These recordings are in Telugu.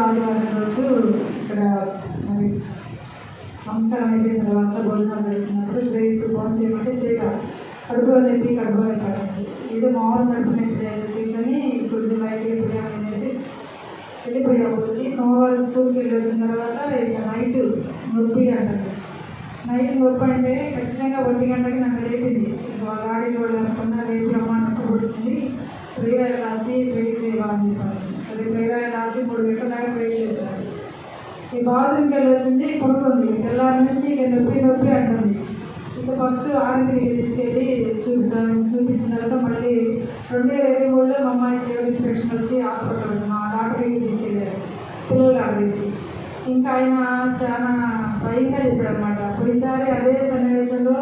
ఆదివారం రోజు ఇక్కడ మరి సంస్కారం అయిపోయిన తర్వాత భోజనాలు జరుగుతున్నప్పుడు గ్రేస్ ఫోన్ చేయమంటే చేయాలి కడుపులో నొప్పి కడుపులో పడింది. ఇది మామూలు కడుపు నొప్పి తీసుకొని కొంచెం బయట బిర్యానీ అనేసి వెళ్ళిపోయాం. సోమవారం స్కూల్కి వెళ్ళి వచ్చిన తర్వాత ఇక నైట్ నొప్పి అంటారు నైట్ నొప్పి అంటే ఖచ్చితంగా ఒంటి గంటకి నన్ను లేపింది. గాడిలో లేకుండా లేపి రమ్మన్నట్టు పుడుతుంది ప్రేయర్ రాసి ప్రే చేయాలని చెప్పారు. అది ప్రేయర్ రాసి మూడు గంటల దాకా వెయిట్ చేశారు. ఈ బాత్రూమ్కి వెళ్ళి వచ్చింది పడుకుంది తెల్లారి నుంచి ఇక నొప్పి నొప్పి అంటుంది. ఇక ఫస్ట్ ఆరింటికి తీసుకెళ్ళి చూద్దాం చూపించిన తర్వాత మళ్ళీ రెండు వేల ఇరవై మూడులో మా అమ్మాయికి ఫీవర్ ఇన్ఫెక్షన్ వచ్చి హాస్పిటల్ మా డాక్టర్కి తీసుకెళ్ళారు. పిల్లలు డాక్టర్కి ఇంకా ఆయన చాలా భయంగా చెప్పాడు అనమాట ప్రతిసారి అదే సన్నివేశంలో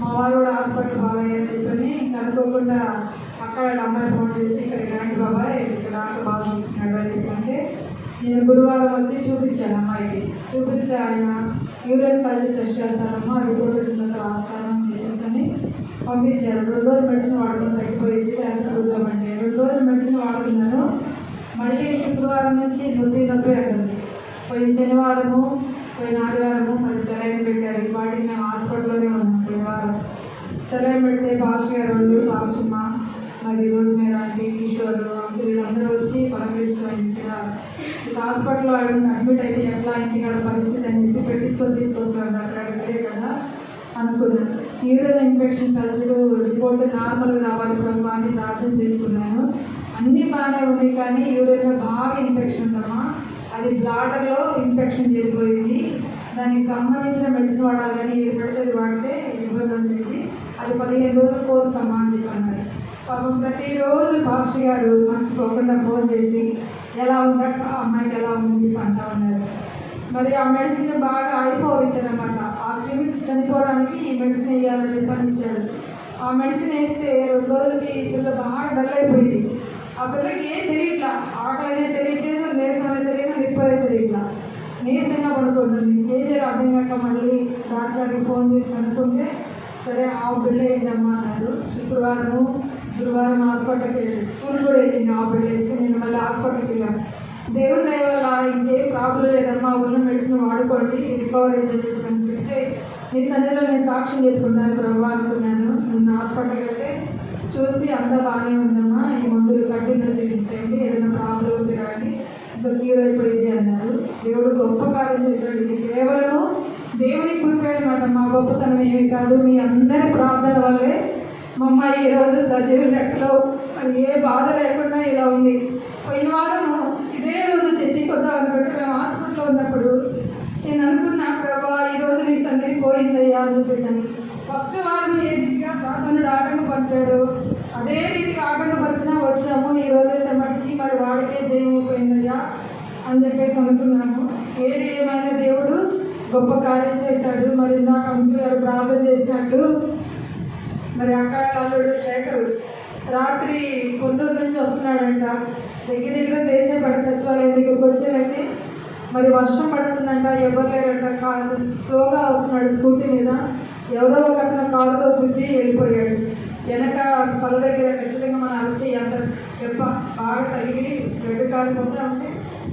మా వారు కూడా హాస్పిటల్ బాగా అని చెప్పని ఇంకా అనుకోకుండా వాళ్ళ అమ్మాయి ఫోన్ చేసి ఇక్కడ ఇలాంటి బాబాయ్ ఇక్కడ డాక్టర్ బాగా చూస్తున్నాడు అని చెప్పంటే నేను గురువారం వచ్చి చూపించాను అమ్మాయికి. చూపిస్తే ఆయన యూరిన్ కల్చర్ టెస్ట్ చేస్తానమ్మా రిపోర్ట్ వచ్చినంత రాస్తాను అని చెప్పేసి పంపించారు. రెండు రోజులు మెడిసిన్ వాడడం తగ్గిపోయింది లేకపోతే చూద్దామంటే రెండు రోజులు మెడిసిన్ వాడుతున్నాను మళ్ళీ శుక్రవారం నుంచి నొప్పి నొప్పి అయింది పోయిన శనివారము పోయిన ఆదివారము మరి సెలైన్ పెట్టారు. ఈ వాటికి మేము హాస్పిటల్లోనే ఉన్నాం పోయిన వారం సెలైన్ పెడితే పాస్టర్ గారు వాళ్ళు పాస్టమ్మ మరి రోజు మీరు ఆంటీ కిషోర్ వీళ్ళందరూ వచ్చి పలకరించడం ఇక హాస్పిటల్లో అడ్మిట్ అయితే ఎట్లా ఇంటికాడ పరిస్థితి అని చెప్పి పెట్టించుకొని తీసుకొస్తారు డాక్టర్ అడిగితే కదా అనుకున్నాను. Urine infection culture report normal రావాలి ప్రభు అని ప్రార్థన చేసుకున్నాను. అన్నీ బాగానే ఉన్నాయి కానీ యూరిన్లో బాగా ఇన్ఫెక్షన్ ఉందమ్మా. అది బ్లాడర్లో ఇన్ఫెక్షన్ జరిగిపోయింది. దానికి సంబంధించిన మెడిసిన్ వాడాలి కానీ ఏది పడితే వాడితే ఇబ్బంది ఉండేది. అది పదిహేను రోజులు కోర్స్ అమ్మా అని చెప్పాను. పాపం ప్రతిరోజు పాస్టర్ గారు మర్చిపోకుండా ఫోన్ చేసి ఎలా ఉందక్క? అమ్మాయికి ఎలా ఉంది? అంటా ఉన్నారు. మరి ఆ మెడిసిన్ బాగా అయిపోవచ్చారనమాట ఆ క్రిమి చనిపోవడానికి ఈ మెడిసిన్ వేయాలని చెప్పని ఆ మెడిసిన్ వేస్తే రెండు రోజులకి పిల్ల బాగా డల్ అయిపోయింది. ఆ పిల్లకి ఏం తెలియట్లా? ఆట అనేది తెలియట్లేదు నీరసం అనేది తెలియదు నిప్పనే అనేది తెలియట్లా? నీరసంగా పడుకుంటుంది ఏం చేయాలి అర్థం కాక మళ్ళీ డాక్టర్కి ఫోన్ చేసి అనుకుంటే సరే ఆ బిడ్డ ఏంటమ్మా? అన్నారు. శుక్రవారము గురువారం హాస్పిటల్కి వెళ్ళి స్కూల్ కూడా వెళ్ళింది ఆపరేట్ బిడ్డ నేను మళ్ళీ హాస్పిటల్కి వెళ్ళాను. దేవుని దయ వల్ల ఇంకేం ప్రాబ్లం లేదమ్మా ఉన్న మెడిసిన్ వాడుకోండి రికవర్ అయిందని చెప్పని చెప్తే నీ సన్నిధిలో నేను సాక్ష్యం చెప్పుకుంటాను ప్రభావ అనుకున్నాను. నిన్న హాస్పిటల్కి వెళ్తే చూసి అంతా బాగానే ఉందమ్మా ఈ మందులు కంటిన్యూ చేసేయండి ఏదైనా ప్రాబ్లం ఉంది కానీ ఇంకా క్యూర్ అయిపోయింది అన్నారు. దేవుడు గొప్ప కార్యం చేశాడు. ఇది కేవలము దేవుని కృపే మాట మా గొప్పతనం ఏమి కాదు. మీ అందరి ప్రార్థన వల్లే మా అమ్మాయి ఈరోజు సజీవ లెక్కలో మరి ఏ బాధ లేకుండా ఇలా ఉంది. పోయిన వారము ఇదే రోజు చర్చికి వద్దాం అనుకుంటే మేము హాస్పిటల్లో ఉన్నప్పుడు నేను అనుకున్నా ప్రభా ఈ రోజు నీ సన్నిధి పోయిందయ్యా అని చెప్పేసాను. ఫస్ట్ వారం ఏ రీతిగా సాధనుడు ఆటంకపరిచాడు అదే రీతిగా ఆటంకపరిచినా వచ్చాము ఈ రోజు అయితే మట్టికి మరి వాడికే జయమైపోయిందయ్యా అని చెప్పేసి అనుకున్నాను ఏది ఏమైనా దేవుడు గొప్ప కార్యం చేశాడు. మరి ఇందాక అంకుల్ గారు ప్రార్థన చేసినట్టు మరి అక్కడ అల్లుడు శేఖరుడు రాత్రి పొందూరు నుంచి వస్తున్నాడంట. దగ్గర దగ్గర దేశపడి సచివాలయం దగ్గరికి వచ్చేదైతే మరి వర్షం పడుతుందంట ఎవరు లేరంట. కారు స్లోగా వస్తున్నాడు స్కూటీ మీద. ఎవరో ఒక అతను కారుతో గుద్ది వెళ్ళిపోయాడు. వెనక పళ్ళ దగ్గర ఖచ్చితంగా మనం అరచేయి దెబ్బ బాగా తగిలి రెడ్ కాలు మొత్తం ఉంటే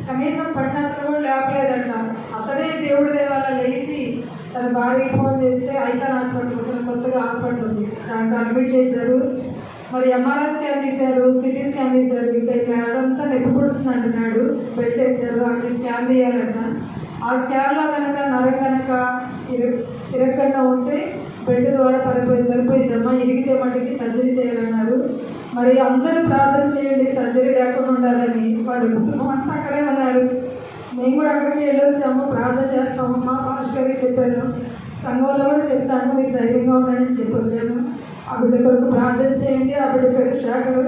కనీసం పడిన అతను కూడా లేపలేదంట. అతడే దేవుడి దేవాల లేచి తన భార్యకి ఫోన్ చేస్తే ఐకాన్ హాస్పిటల్ కొంచెం హాస్పిటల్ ఉంది. దాంట్లో అడ్మిట్ చేశారు. మరి ఎంఆర్ఐ స్కాన్ తీశారు సిటీ స్కాన్ తీశారు. ఇంకా ఇక్కడ అదంతా నొప్పి పుడుతుంది అంటున్నాడు. బెల్ట్ వేశారు అక్కడ స్కాన్ తీయాలంట. ఆ స్కాన్లో కనుక నరం కనుక ఇర ఇరగకుండా ఉంటే బెడ్ ద్వారా పడిపోయి సరిపోయిందమ్మా ఇరిగితే మటుకి సర్జరీ చేయాలన్నారు. మరి అందరూ ప్రార్థన చేయండి. సర్జరీ లేకుండా ఉండాలని వాడు కుటుంబం అంతా అక్కడే ఉన్నారు. మేము కూడా అక్కడికి వెళ్ళొచ్చాము. ప్రార్థన చేస్తాము మా పాస్టర్ గారికి చెప్పాను సంఘంలో కూడా చెప్తాను మీకు ధైర్యంగా ఉండండి చెప్పి వచ్చాను ఆ బిడ్డ కొరకు ప్రార్థన చేయండి ఆ బిడ్డ పేరు శాఖలు.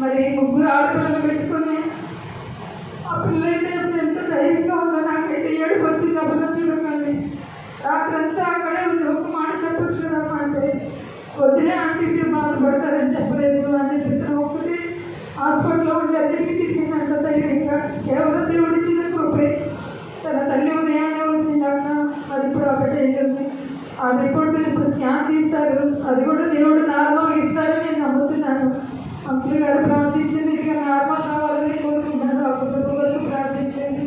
మరి ముగ్గురు ఆడపిల్లలు పెట్టుకొని ఆ పిల్ల అయితే అసలు ఎంత ధైర్యంగా ఉందో నాకైతే ఏడుపు వచ్చింది ఆ పిల్లలు చూడకండి. రాత్రంతా అక్కడే ఉంది ఒక మాట చెప్పొచ్చు కదమ్మా అంటే వద్దులే ఆంటీ బాధపడతారని చెప్పలేదు అని చెప్పేసి ఒక్కటి హాస్పిటల్లో ఉండి అతడికి తిరిగిందంట ధైర్యంగా కేవలం దేవుడు ఇచ్చిన కృపే తన తల్లి ఉదయాన్నే వచ్చిందాక అది ఇప్పుడు ఒకటి వెళ్ళింది ఆ రిపోర్ట్ ఇప్పుడు స్కాన్ తీస్తారు. అది కూడా దేవుడు నార్మల్గా ఇస్తారని నేను నమ్ముతున్నాను. అంకుల్ గారు ప్రార్థించింది ఇక నార్మల్ కావాలని కోరుకుంటున్నాను. ఆ కుటుంబం వరకు ప్రార్థించండి.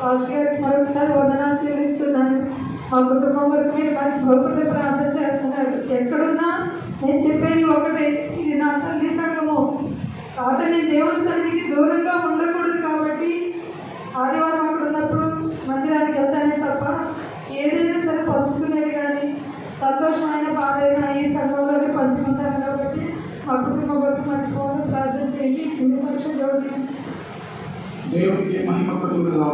పాస్టర్ గారికి మరొకసారి వందనాలు చెల్లిస్తున్నాను. ఆ కుటుంబం వరకు మీరు మంచి భక్తులు ప్రార్థన చేస్తున్నారు. ఎక్కడున్నా నేను చెప్పేది ఒకటే. ఇది నా తల్లి సంఘము. కాదు నేను దేవుడి సన్నిధికి దూరంగా ఉండకూడదు కాబట్టి ఆదివారం అక్కడ ఉన్నప్పుడు మందిరానికి వెళ్తానే తప్ప ఏదైనా సరే పంచుకునేది సంతోషమైన బాధ అయినా ఈ సంఘంలోనే పంచుకుంటాను కాబట్టి మా కుటుంబం వరకు మర్చిపోవడం ప్రార్థన చేయండి. చిన్న సాక్ష్యం జోడించి దేవునికి మహిమ కలుగుగా